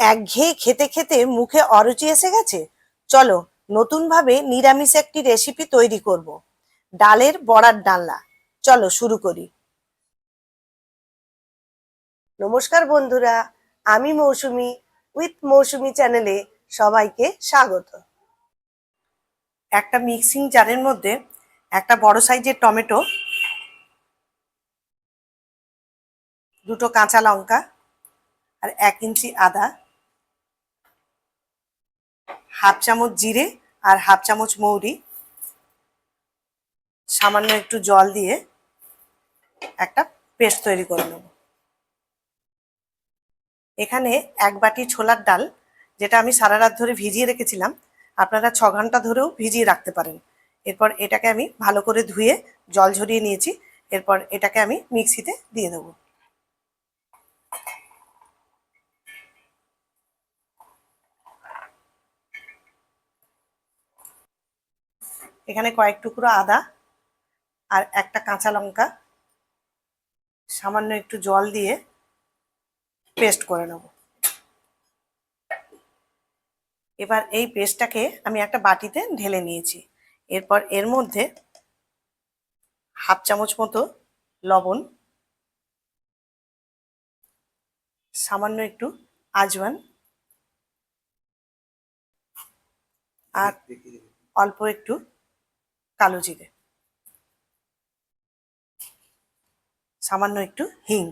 একঘেয়ে খেতে খেতে মুখে অরুচি এসে গেছে? চলো, নতুনভাবে নিরামিষ একটি রেসিপি তৈরি করব। ডালের বড়ার ডালনা। চলো, শুরু করি। নমস্কার বন্ধুরা, আমি মৌসুমি, উইথ মৌসুমি চ্যানেলে সবাইকে স্বাগত। একটা মিক্সিং জারের মধ্যে একটা বড় সাইজের টমেটো, দুটো কাঁচা লঙ্কা, আর এক ইঞ্চি আদা হাফ চামচ জিরে আর হাফ চামচ মৌরি। সামান্য একটু জল দিয়ে একটা পেস্ট তৈরি করে নেব। এখানে এক বাটি ছোলার ডাল, যেটা আমি সারা রাত ধরে ভিজিয়ে রেখেছিলাম, আপনারা ছ ঘণ্টা ধরেও ভিজিয়ে রাখতে পারেন। এরপর এটাকে আমি ভালো করে ধুয়ে জল ঝরিয়ে নিয়েছি। এরপর এটাকে আমি মিক্সিতে দিয়ে দেবো। এখানে কয়েক টুকরো আদা আর একটা কাঁচা লঙ্কা। সামান্য একটু জল দিয়ে পেস্ট করে নেব। এবার এই পেস্টটাকে আমি একটা বাটিতে ঢেলে নিয়েছি। এরপর এর মধ্যে হাফ চামচ মতো লবণ, সামান্য একটু আজওয়ান আর অল্প একটু কালো জিরে। সামান্য একটু হিং।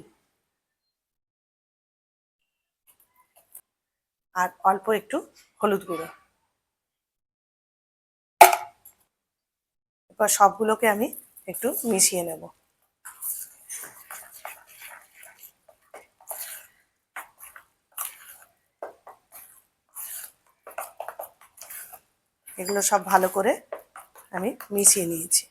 আর অল্প একটু হলুদ গুঁড়ো। এরপর সবগুলোকে আমি একটু মিশিয়ে নেব। এগুলো সব ভালো করে আমি মিশিয়ে নিয়েছি।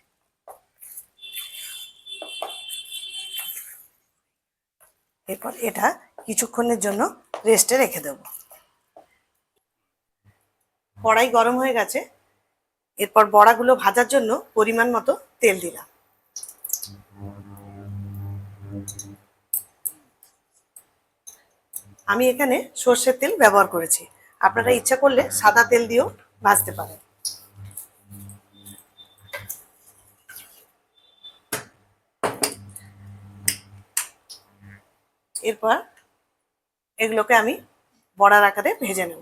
এরপর এটা কিছুক্ষণের জন্য রেস্টে রেখে দেব। কড়াই গরম হয়ে গেছে। এরপর বড়াগুলো ভাজার জন্য পরিমাণ মতো তেল দিলাম। আমি এখানে সর্ষের তেল ব্যবহার করেছি। আপনারা ইচ্ছা করলে সাদা তেল দিয়েও ভাজতে পারেন। এরপর এগুলোকে আমি বড়ার আকারে ভেজে নেব।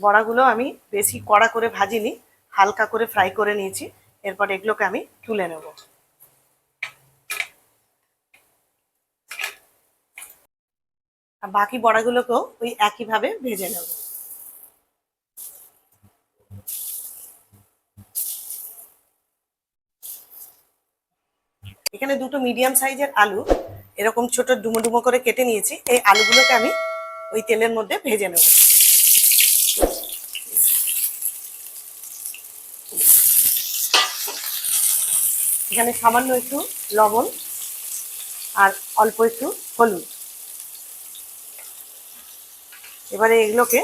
বড়াগুলো আমি বেশি কড়া করে ভাজিনি, হালকা করে ফ্রাই করে নিয়েছি। এরপর এগুলোকে আমি তুলে নেব। বাকি বড়াগুলোকেও ওই একইভাবে ভেজে নেব। এখানে দুটো মিডিয়াম সাইজের আলু, এরকম ছোট ডুমো ডুমো করে কেটে নিয়েছি। এই আলুগুলোকে আমি ওই তেলের মধ্যে ভেজে নেব। এখানে সামান্য একটু লবণ আর অল্প একটু হলুদ। এবারে এগুলোকে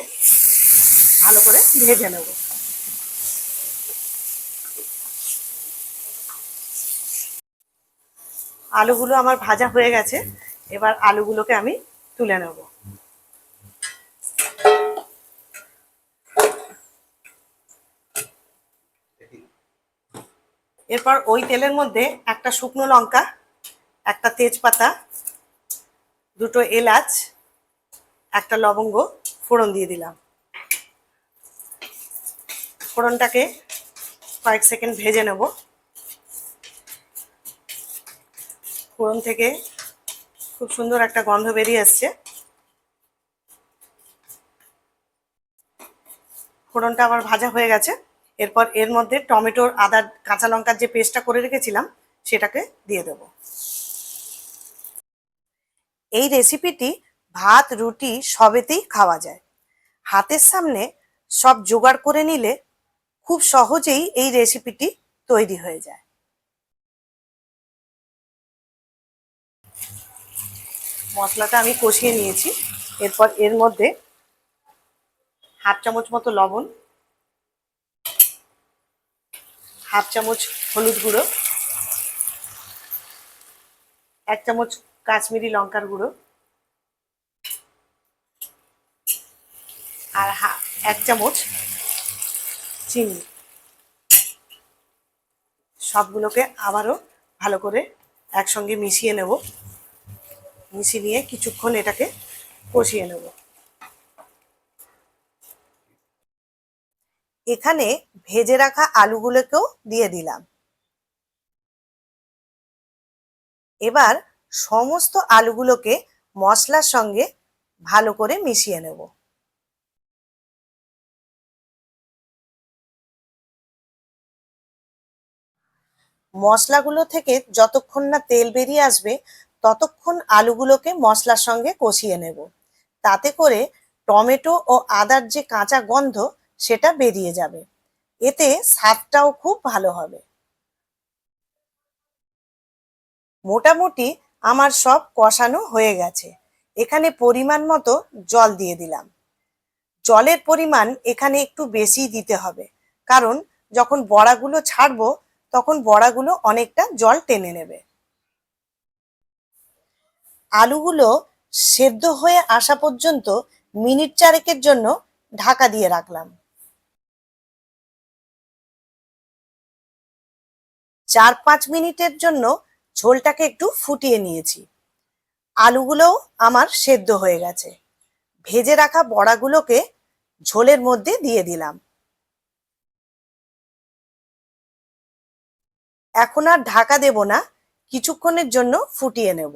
ভালো করে ভেজে নেব। আলুগুলো আমার ভাজা হয়ে গেছে, এবার আলুগুলোকে আমি তুলে নেব। এরপর ওই তেলের মধ্যে একটা শুকনো লঙ্কা, একটা তেজপাতা, দুটো এলাচ একটা লবঙ্গ ফোড়ন দিয়ে দিলাম। ফোড়নটাকে কয়েক সেকেন্ড ভেজে নেব। ফোড়ন থেকে খুব সুন্দর একটা গন্ধ বেরিয়ে আসছে। ফোড়নটা আবার ভাজা হয়ে গেছে। এরপর এর মধ্যে টমেটোর আদা, কাঁচা লঙ্কার যে পেস্টটা করে রেখেছিলাম, সেটাকে দিয়ে দেব। এই রেসিপিটি ভাত, রুটি সবেতেই খাওয়া যায়। হাতের সামনে সব জোগাড় করে নিলে খুব সহজেই এই রেসিপিটি তৈরি হয়ে যায়। মশলাটা আমি কষিয়ে নিয়েছি। এরপর এর মধ্যে হাফ চামচ মতো লবণ, হাফ চামচ হলুদ গুঁড়ো, এক চামচ কাশ্মীরি লঙ্কার গুঁড়ো আর এক চামচ চিনি। সবগুলোকে আবারও ভালো করে একসঙ্গে মিশিয়ে নেব। মিশিয়ে নিয়ে কিছুক্ষণ এটাকে কষিয়ে নেব। এখানে ভেজে রাখা আলুগুলোকেও দিয়ে দিলাম। এবার সমস্ত আলুগুলোকে মশলার সঙ্গে ভালো করে মিশিয়ে নেব। মশলাগুলো থেকে যতক্ষণ না তেল বেরিয়ে আসবে, ততক্ষণ আলুগুলোকে মশলার সঙ্গে কষিয়ে নেব। তাতে করে টমেটো ও আদার যে কাঁচা গন্ধ, সেটা বেরিয়ে যাবে। এতে স্বাদটাও খুব ভালো হবে। মোটামুটি আমার সব কষানো হয়ে গেছে। এখানে পরিমাণ মতো জল দিয়ে দিলাম। জলের পরিমাণ এখানে একটু বেশি দিতে হবে। কারণ যখন বড়াগুলো ছাড়বো তখন বড়াগুলো অনেকটা জল টেনে নেবে। আলুগুলো সেদ্ধ হয়ে আসা পর্যন্ত মিনিট চারেকের জন্য ঢাকা দিয়ে রাখলাম। চার পাঁচ মিনিটের জন্য ঝোলটাকে একটু ফুটিয়ে নিয়েছি। আলুগুলোও আমার সেদ্ধ হয়ে গেছে। ভেজে রাখা বড়াগুলোকে ঝোলের মধ্যে দিয়ে দিলাম। এখন আর ঢাকা দেব না, কিছুক্ষণের জন্য ফুটিয়ে নেব।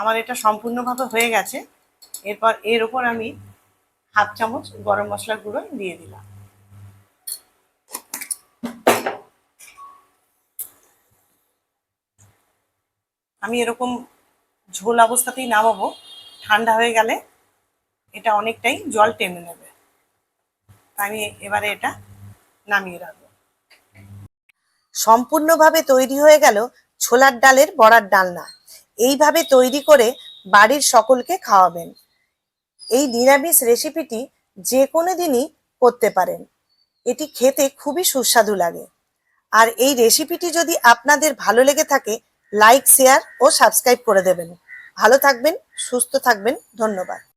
আমার এটা সম্পূর্ণভাবে হয়ে গেছে। এরপর এর ওপর আমি হাফ চামচ গরম মশলার গুঁড়ো দিয়ে দিলাম। আমি এরকম ঝোল অবস্থাতেই নামাবো, ঠান্ডা হয়ে গেলে এটা অনেকটাই জল টেনে নেবে। আমি এবারে এটা নামিয়ে রাখব। সম্পূর্ণভাবে তৈরি হয়ে গেল ছোলার ডালের বড়ার ডালনা। এইভাবে তৈরি করে বাড়ির সকলকে খাওয়াবেন। এই নিরামিষ রেসিপিটি যে কোনো দিনই করতে পারেন। এটি খেতে খুবই সুস্বাদু লাগে। আর এই রেসিপিটি যদি আপনাদের ভালো লেগে থাকে, লাইক, শেয়ার ও সাবস্ক্রাইব করে দেবেন। ভালো থাকবেন, সুস্থ থাকবেন, ধন্যবাদ।